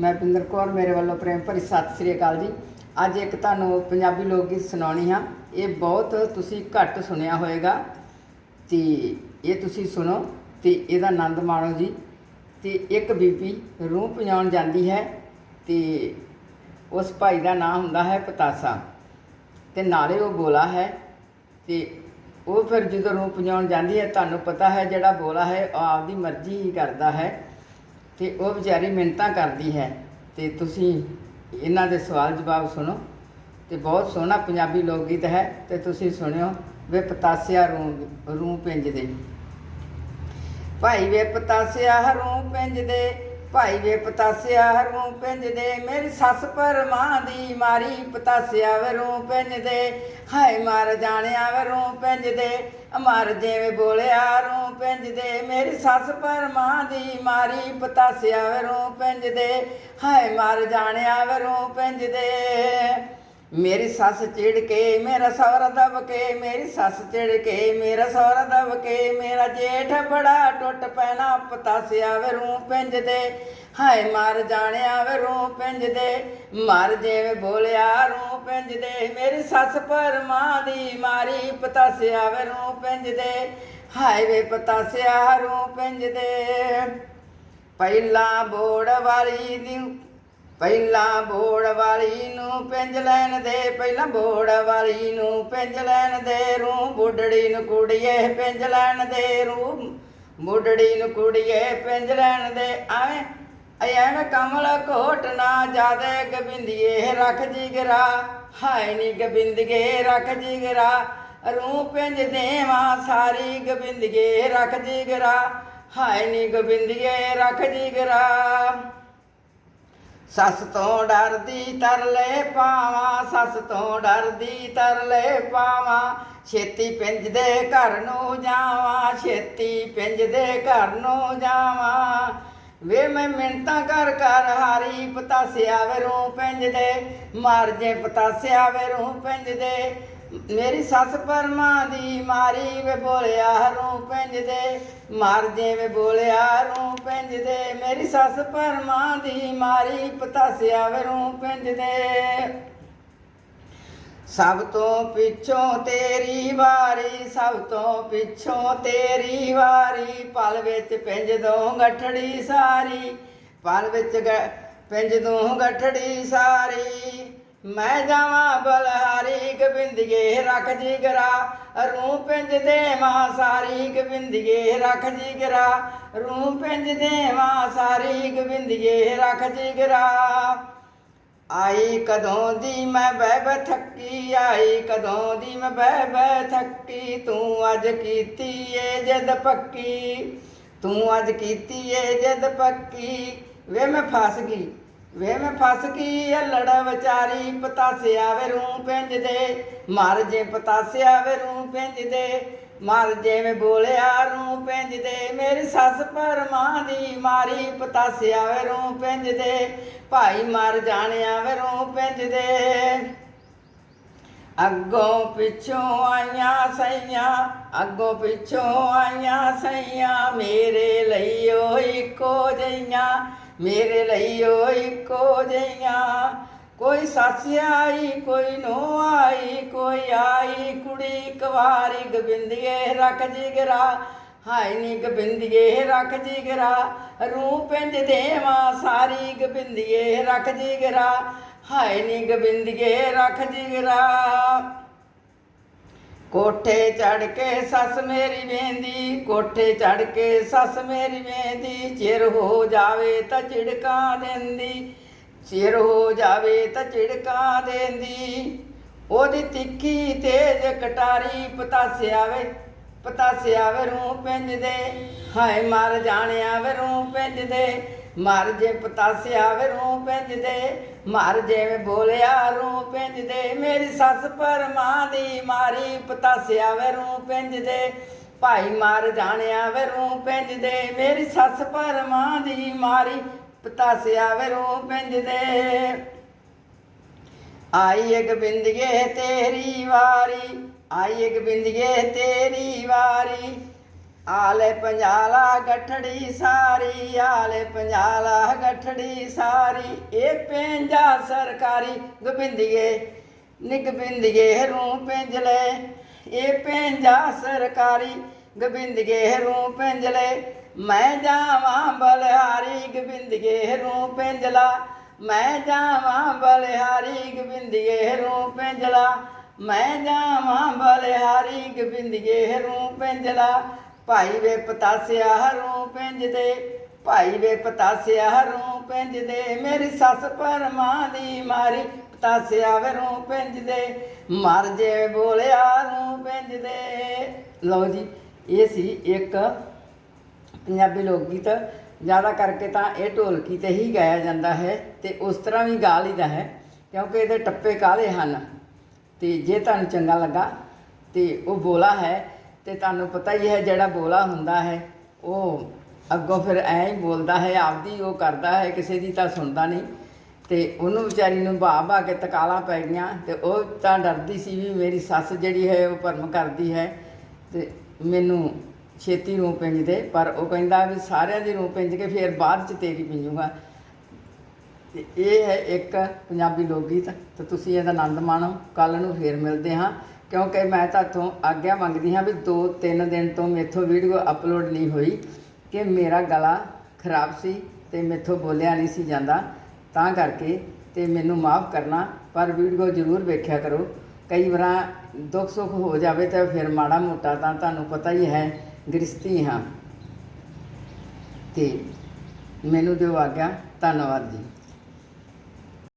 ਮੈਂ ਪਿੰਦਰ ਕੌਰ, ਮੇਰੇ ਵੱਲੋਂ ਪ੍ਰੇਮ ਭਰੀ ਸਤਿ ਸ੍ਰੀ ਅਕਾਲ ਜੀ। ਅੱਜ ਇੱਕ ਤੁਹਾਨੂੰ ਪੰਜਾਬੀ ਲੋਕ ਗੀਤ ਸੁਣਾਉਣੀ ਆ ਇਹ ਬਹੁਤ ਤੁਸੀਂ ਘੱਟ ਸੁਣਿਆ ਹੋਵੇਗਾ ਤੇ ਇਹ ਤੁਸੀਂ ਸੁਣੋ ਤੇ ਇਹਦਾ ਆਨੰਦ ਮਾਣੋ ਜੀ। ਤੇ ਇੱਕ ਬੀਬੀ ਰੂਹ ਪਜਾਉਣ ਜਾਂਦੀ ਹੈ ਤੇ ਉਸ ਭਾਈ ਦਾ ਨਾਮ ਹੁੰਦਾ ਹੈ ਪਤਾਸਾ। ਤੇ ਨਾਲੇ ਉਹ ਬੋਲਾ ਹੈ ਤੇ ਉਹ ਫਿਰ ਜਦੋਂ ਰੂਹ ਪਜਾਉਣ ਜਾਂਦੀ ਹੈ, ਤੁਹਾਨੂੰ ਪਤਾ ਹੈ ਜਿਹੜਾ ਬੋਲਾ ਹੈ, ਉਹ ਆਪਦੀ ਮਰਜ਼ੀ ਹੀ ਕਰਦਾ ਹੈ। ਤੇ ਉਹ ਵਿਚਾਰੀ ਮਿੰਨਤਾਂ ਕਰਦੀ ਹੈ ਤੇ ਤੁਸੀਂ ਇਹਨਾਂ ਦੇ ਸਵਾਲ ਜਵਾਬ ਸੁਣੋ ਤੇ ਬਹੁਤ ਸੋਹਣਾ ਪੰਜਾਬੀ ਲੋਕ ਗੀਤ ਹੈ ਤੇ ਤੁਸੀਂ ਸੁਣਿਓ ਵੇ ਪਤਾਸਿਆ ਰੂ ਰੂ ਪਿੰਜਦੇ ਭਾਈ ਵੇ ਪਤਾਸਿਆ ਹਰੂ ਪਿੰਜਦੇ ਭਾਈ ਵੇ ਪਤਾਸਿਆ ਹਰੂ ਪਿੰਜਦੇ ਮੇਰੀ ਸੱਸ ਪਰਮਾਂ ਦੀ ਮਾਰੀ ਪਤਾਸਿਆ ਵਰੂ ਰੂ ਪਿੰਜਦੇ ਹਾਏ ਮਾਰ ਜਾਣਿਆ ਵਰੂ ਰੂ ਪਿੰਜਦੇ ਅਮਰ ਜਿਵੇਂ ਬੋਲਿਆ ਰੂ ਪਿੰਜਦੇ ਮੇਰੀ ਸੱਸ ਪਰਮਾਂ ਦੀ ਮਾਰੀ ਪਤਾਸਿਆ ਵਰੂ ਰੂ ਪਿੰਜਦੇ ਹਾਏ ਮਾਰ ਜਾਣਿਆ ਵਰੂ ਰੂ ਪਿੰਜਦੇ ਮੇਰੀ ਸੱਸ ਚਿੜ ਕੇ, ਮੇਰਾ ਸਹੁਰਾ ਦਬ ਕੇ, ਮੇਰੀ ਸੱਸ ਚਿੜ ਕੇ, ਮੇਰਾ ਸਹੁਰਾ ਦਬ ਕੇ, ਮੇਰਾ ਜੇਠ ਬੜਾ ਟੁੱਟ ਪੈਣਾ ਪਤਾਸਿਆ ਵੇ ਰੂ ਪਿੰਜਦੇ ਹਾਏ ਮਰ ਜਾਣਿਆ ਵੇ ਰੂ ਪਿੰਜਦੇ ਮਰ ਜਿਵੇਂ ਬੋਲਿਆ ਰੂ ਪਿੰਜਦੇ ਮੇਰੀ ਸੱਸ ਪਰਮਾਂ ਦੀ ਮਾਰੀ ਪਤਾਸਿਆ ਵੇ ਰੂ ਪਿੰਜਦੇ ਹਾਏ ਵੇ ਪਤਾਸਿਆ ਰੂ ਪਿੰਜਦੇ ਪਹਿਲਾਂ ਬੋੜ ਵਾਲੀ ਦੀ ਪਹਿਲਾਂ ਬੋੜ ਵਾਲੀ ਨੂੰ ਪਿੰਜ ਲੈਣ ਦੇ, ਪਹਿਲਾਂ ਬੋੜ ਵਾਲੀ ਨੂੰ ਪਿੰਜ ਲੈਣ ਦੇ ਰੂ ਬੁੱਢੜੀ ਨੂੰ ਕੁੜੀਏ ਪਿੰਜ ਲੈਣ ਦੇ ਰੂ ਬੁੱਢੜੀ ਨੂੰ ਕੁੜੀਏ ਪਿੰਜ ਲੈਣ ਦੇ। ਐਵੇਂ ਐਵੇਂ ਕਮਲ ਕੋਟ ਨਾ ਜਾਦੇ ਗਬਿੰਦੀਏ, ਰੱਖ ਜਿਗਰਾ, ਹਾਏ ਨੀ ਗਬਿੰਦਗੇ ਰੱਖ ਜਿਗਰਾ। ਰੂ ਪਿੰਜ ਦੇਵਾ ਸਾਰੀ ਗਬਿੰਦਗੇ ਰੱਖ ਜਿਗਰਾ, ਹਾਏ ਨੀ ਗਬਿੰਦਗੇ ਰੱਖ ਜਿਗਰਾ। ਸੱਸ ਤੋਂ ਡਰਦੀ ਤਰਲੇ ਪਾਵਾਂ, ਸੱਸ ਤੋਂ ਡਰਦੀ ਤਰਲੇ ਪਾਵਾਂ। ਛੇਤੀ ਪਿੰਜ ਦੇ ਘਰ ਨੂੰ ਜਾਵਾਂ, ਛੇਤੀ ਪਿੰਜ ਦੇ ਘਰ ਨੂੰ ਜਾਵਾਂ। ਵੇ ਮੈਂ ਮਿੰਟਾਂ ਕਰ ਕਰ ਹਾਰੀ ਪਤਾਸਿਆ ਵੇ ਰੂ ਪਿੰਜ ਦੇ ਮਰ ਜੇ ਪਤਾਸਿਆ ਵੇ ਰੂ ਪਿੰਜ ਦੇ। ਮੇਰੀ ਸੱਸ ਪਰਮਾਂ ਦੀ ਮਾਰੀ ਵੇ ਬੋਲਿਆ ਰੂ ਪਿੰਜ ਦੇ ਮਰ ਜੇ ਵੇ ਬੋਲਿਆ ਰੂ ਪਿੰਜ ਦੇ ਮੇਰੀ ਸੱਸ ਪਰਮਾਂ ਦੀ ਮਾਰੀ, ਪਤਾਸਿਆ ਵੇ ਰੂ ਪਿੰਜ ਦੇ ਸਭ ਤੋਂ ਪਿੱਛੋਂ ਤੇਰੀ ਵਾਰੀ, ਸਭ ਤੋਂ ਪਿੱਛੋਂ ਤੇਰੀ ਵਾਰੀ। ਪਲ ਵਿੱਚ ਪਿੰਜ ਦੋ ਗੱਠੜੀ ਸਾਰੀ, ਪਲ ਵਿੱਚ ਗ- ਪਿੰਜ ਦੋ ਗੱਠੜੀ ਸਾਰੀ। ਮੈਂ ਜਾਵਾਂ ਬਲਹਾਰੀ ਗਬਿੰਦੀਏ ਰੱਖ ਜਿਗਰਾ ਰੂ ਪਿੰਜ ਦੇ ਮਾਂ ਸਾਰੀ ਗਬਿੰਦੀਏ ਰੱਖ ਜਿਗਰਾ ਰੂ ਪਿੰਜ ਦੇ ਮਾਂ ਸਾਰੀ ਗਬਿੰਦੀਏ ਰੱਖ ਜਿਗਰਾ ਆਈ ਕਦੋਂ ਦੀ ਮੈਂ ਬਹਿ ਬਹਿ ਥੱਕੀ, ਆਈ ਕਦੋਂ ਦੀ ਮੈਂ ਬਹਿ ਬਹਿ ਥੱਕੀ। ਤੂੰ ਅੱਜ ਕੀਤੀ ਏ ਜਦ ਪੱਕੀ, ਤੂੰ ਅੱਜ ਕੀਤੀ ਏ ਜਦ ਪੱਕੀ। ਵੇ ਮੈਂ ਫਸ ਗਈ। ਵੇ ਮੈਂ ਫਸ ਗਈ ਲੜਾ ਵਿਚਾਰੀ ਪਤਾਸਿਆ ਵੇ ਰੂ ਪਿੰਜ ਦੇ। ਮਰ ਜੇ ਪਤਾਸਿਆ ਵੇ ਰੂ ਪਿੰਜ ਦੇ। ਮਰ ਜਿਵੇਂ ਬੋਲਿਆ ਰੂ ਪਿੰਜ ਦੇ। ਮੇਰੀ ਸੱਸ ਪਰਮਾਂ ਦੀ ਮਾਰੀ ਪਤਾਸਿਆ ਵੇ ਰੂ ਪਿੰਜ ਦੇ। ਭਾਈ ਮਰ ਜਾਣਿਆ ਵੇ ਰੂ ਪਿੰਜ ਦੇ। ਅੱਗੋਂ ਪਿੱਛੋਂ ਆਈਆਂ ਸਈਆਂ, ਅੱਗੋਂ ਪਿੱਛੋਂ ਆਈਆਂ ਸਈਆਂ। ਮੇਰੇ ਲਈ ਓ ਇੱਕੋ ਜਈਆਂ ਮੇਰੇ ਲਈ ਓ ਇੱਕੋ ਜਈਆਂ ਕੋਈ ਸੱਸ ਆਈ, ਕੋਈ ਨੋ ਆਈ, ਕੋਈ ਆਈ ਕੁੜੀ, ਕੁਵਾਰੀ ਗਬਿੰਦੀਏ ਰੱਖ ਜਿਗਰਾ। ਹਾਏ ਨੀ ਗਬਿੰਦੀਏ ਰੱਖ ਜਿਗਰਾ ਰੂ ਪਿੰਡ ਦੇਵਾ ਸਾਰੀ ਗਬਿੰਦੀਏ ਰੱਖ ਜਿਗਰਾ। ਹਾਏ ਨੀ ਗਬਿੰਦੀਏ ਰੱਖ ਜਿਗਰਾ। ਕੋਠੇ ਚੜ ਕੇ ਸੱਸ ਮੇਰੀ ਵੇਂਦੀ, ਕੋਠੇ ਚੜ ਕੇ ਸੱਸ ਮੇਰੀ ਵੇਂਦੀ, ਚਿਰ ਹੋ ਜਾਵੇ ਤਾਂ ਝਿੜਕਾਂ ਦਿੰਦੀ, ਚਿਰ ਹੋ ਜਾਵੇ ਤਾਂ ਝਿੜਕਾਂ ਦੇਂਦੀ। ਉਹਦੀ ਤਿੱਖੀ ਤੇਜ ਕਟਾਰੀ ਪਤਾਸਿਆ ਵੇ ਪਤਾਸਿਆ ਵੇ ਰੂ ਪਿੰਜ ਦੇ ਹਾਏ ਮਰ ਜਾਣਿਆ ਵੇ ਰੂ ਪਿੰਜ ਦੇ ਮਰ ਜੇ ਪਤਾਸਿਆ ਵੇ ਰੂ ਪਿੰਜ ਮਰ ਜਿਵੇਂ ਬੋਲਿਆ ਰੂ ਪਿੰਜ ਮੇਰੀ ਸੱਸ ਪਰਮਾਂ ਦੀ ਮਾਰੀ ਪਤਾਸਿਆ ਵੇ ਰੂ ਪਿੰਜ ਭਾਈ ਮਾਰ ਜਾਣਿਆ ਵੇ ਰੂ ਪਿੰਜ ਮੇਰੀ ਸੱਸ ਪਰਮਾਂ ਦੀ ਮਾਰੀ ਪਤਾਸਿਆ ਵੇ ਰੂ ਪਿੰਜ ਆਈ ਇੱਕ ਬਿੰਦਗੇ ਤੇਰੀ ਵਾਰੀ, ਆਈ ਇੱਕ ਬਿੰਦਗੇ ਤੇਰੀ ਵਾਰੀ। ਆਲੇ ਪੰਜਾਲਾ ਗਠੜੀ ਸਾਰੀ, ਆਲੇ ਪੰਜਾਲਾ ਗਠੜੀ ਸਾਰੀ। ਇਹ ਪੈਂਜਾ ਸਰਕਾਰੀ, ਗੋਬਿੰਦੀਏ ਨਿਗਬਿੰਦੀਏ ਰੂ ਪੈਂਜਲੇ। ਇਹ ਪੈਂਜਾ ਸਰਕਾਰੀ, ਗੋਬਿੰਦੀਏ ਰੂ ਪੈਂਜਲੇ। ਮੈਂ ਜਾਵਾਂ ਬਲਿਹਾਰੀ, ਗੋਬਿੰਦੀਏ ਰੂ ਪੈਂਜਲਾ। ਮੈਂ ਜਾਵਾਂ ਬਲਿਹਾਰੀ, ਗੋਬਿੰਦੀਏ ਰੂ ਪੈਂਜਲਾ। ਮੈਂ ਜਾਵਾਂ ਬਲਿਹਾਰੀ, ਗੋਬਿੰਦੀਏ ਰੂ ਪੈਂਜਲਾ। ਭਾਈ ਵੇ ਪਤਾਸਿਆ ਹਰੂ ਪੈਂਜਦੇ ਭਾਈ ਵੇ ਪਤਾਸਿਆ ਹਰੂ ਪੈਂਜਦੇ ਮੇਰੀ ਸੱਸ ਪਰਮਾਂ ਦੀ ਮਾਰੀ, ਪਤਾਸਿਆ ਵੇ ਰੂ ਪੈਂਜਦੇ ਮਰ ਜੇ ਬੋਲਿਆ ਰੂ ਪੈਂਜਦੇ ਲਓ ਜੀ, ਇਹ ਸੀ ਇੱਕ ਪੰਜਾਬੀ ਲੋਕ ਗੀਤ, ਜ਼ਿਆਦਾ ਕਰਕੇ ਤਾਂ ਇਹ ਢੋਲਕੀ ਤੇ ਹੀ ਗਾਇਆ ਜਾਂਦਾ ਹੈ ਤੇ ਉਸ ਤਰ੍ਹਾਂ ਵੀ ਗਾ ਲਈਦਾ ਹੈ, ਕਿਉਂਕਿ ਇਹਦੇ ਟੱਪੇ ਕਾਲੇ ਹਨ। ਤੇ ਜੇ ਤੁਹਾਨੂੰ ਚੰਗਾ ਲੱਗਾ ਤੇ ਉਹ ਬੋਲਾ ਹੈ ਤੇ ਤੁਹਾਨੂੰ ਪਤਾ ਹੀ ਹੈ ਜਿਹੜਾ ਬੋਲਾ ਹੁੰਦਾ ਹੈ, ਉਹ ਅੱਗੋਂ ਫਿਰ ਐਂ ਹੀ ਬੋਲਦਾ ਹੈ, ਆਪਦੀ ਉਹ ਕਰਦਾ ਹੈ, ਕਿਸੇ ਦੀ ਤਾਂ ਸੁਣਦਾ ਨਹੀਂ। ਤੇ ਉਹਨੂੰ ਵਿਚਾਰੀ ਨੂੰ ਭਾ ਭਾ ਕੇ ਤਕਾਲਾਂ ਪੈ ਗਈਆਂ ਤੇ ਉਹ ਤਾਂ ਡਰਦੀ ਸੀ ਵੀ ਮੇਰੀ ਸੱਸ ਜਿਹੜੀ ਹੈ ਉਹ ਭਰਮ ਕਰਦੀ ਹੈ ਤੇ ਮੈਨੂੰ ਛੇਤੀ ਰੂੰ ਪਿੰਜਦੇ ਪਰ ਉਹ ਕਹਿੰਦਾ ਵੀ ਸਾਰਿਆਂ ਦੀ ਰੂਹ ਪਿੰਜ ਕੇ ਫਿਰ ਬਾਅਦ ਚ ਤੇਰੀ ਪਿੰਜੂਗਾ। ਤੇ ਇਹ ਹੈ ਇੱਕ ਪੰਜਾਬੀ ਲੋਕ ਗੀਤ ਤੇ ਤੁਸੀਂ ਇਹਦਾ ਆਨੰਦ ਮਾਣੋ ਕੱਲ ਨੂੰ ਫੇਰ ਮਿਲਦੇ ਹਾਂ। ਕਿਉਂਕਿ ਮੈਂ ਤੁਹਾਥੋਂ ਆਗਿਆ ਮੰਗਦੀ ਹਾਂ ਵੀ 2-3 ਦਿਨ ਤੋਂ ਮੇਥੋਂ ਵੀਡੀਓ ਅਪਲੋਡ ਨਹੀਂ ਹੋਈ ਕਿ ਮੇਰਾ ਗਲਾ ਖਰਾਬ ਸੀ ਤੇ ਮੇਥੋਂ ਬੋਲਿਆ ਨਹੀਂ ਸੀ ਜਾਂਦਾ। ਤਾਂ ਕਰਕੇ ਤੇ ਮੈਨੂੰ ਮਾਫ ਕਰਨਾ, ਪਰ ਵੀਡੀਓ ਜ਼ਰੂਰ ਵੇਖਿਆ ਕਰੋ। ਕਈ ਵਾਰਾਂ ਦੁੱਖ ਸੁੱਖ ਹੋ ਜਾਵੇ ਤਾਂ ਫਿਰ ਮਾੜਾ ਮੋਟਾ ਤਾਂ ਤੁਹਾਨੂੰ ਪਤਾ ਹੀ ਹੈ ਗ੍ਰਸਤੀ ਹਾਂ। ਤੇ ਮੈਨੂੰ ਦਿਓ ਆਗਿਆ। ਧੰਨਵਾਦ ਜੀ।